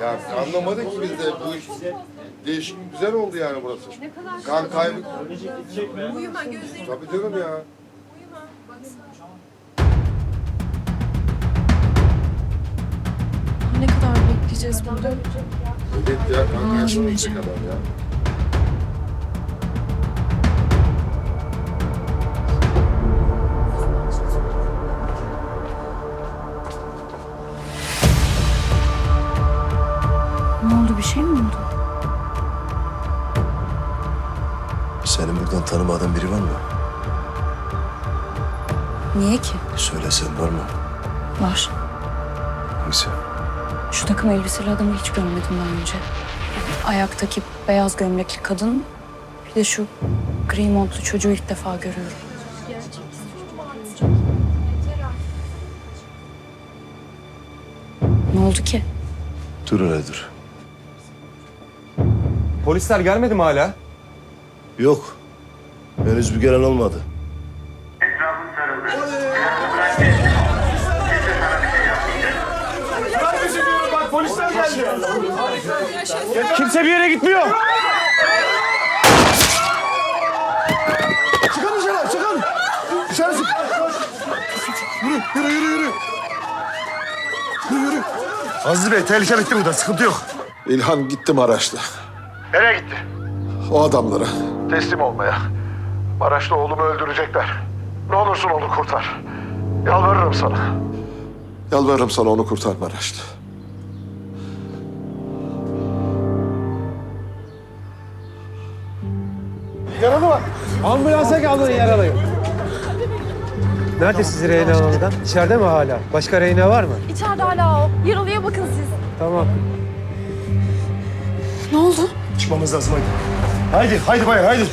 Ya anlamadık ki biz de bu iş değişik güzel oldu yani burası. Kan kaybı. Uyuma gözlerini Tabii canım ya. uyuma. Baksana. Ne kadar bekleyeceğiz burada? Evet ya kan kaybı ne kadar ya. Şey mi oldu? Senin buradan tanımadığın biri var mı? Niye ki? Söylesen var mı? Var. Hangisi? Şu takım elbiseli adamı hiç görmedim daha önce. Ayaktaki beyaz gömlekli kadın, bir de şu gri montlu çocuğu ilk defa görüyorum. Ne oldu ki? Dur öyle dur. Polisler gelmedi mi hala? Yok. Henüz bir gelen olmadı. Kimse bir yere gitmiyor. Çıkın dışarı, çıkın! Dışarı çık! Yürü, yürü, yürü, yürü! Yürü, yürü! Aziz Bey, tehlike bitti burada, sıkıntı yok. İlhan gitti Maraş'ta. Nereye gitti? O adamlara. Teslim olmaya. Maraş'ta oğlumu öldürecekler. Ne olursun onu kurtar. Yalvarırım sana. Yalvarırım sana onu kurtar Maraş'ta. Ambulansa kaldırın yaralıyı. Nerede siz Reyna Hanım'dan? İçeride mi hala? Başka Reyna var mı? İçeride hala o. Yaralıya bakın siz. Tamam. Ne oldu? Çıkmamız lazım haydi. Haydi, haydi bayan, haydi.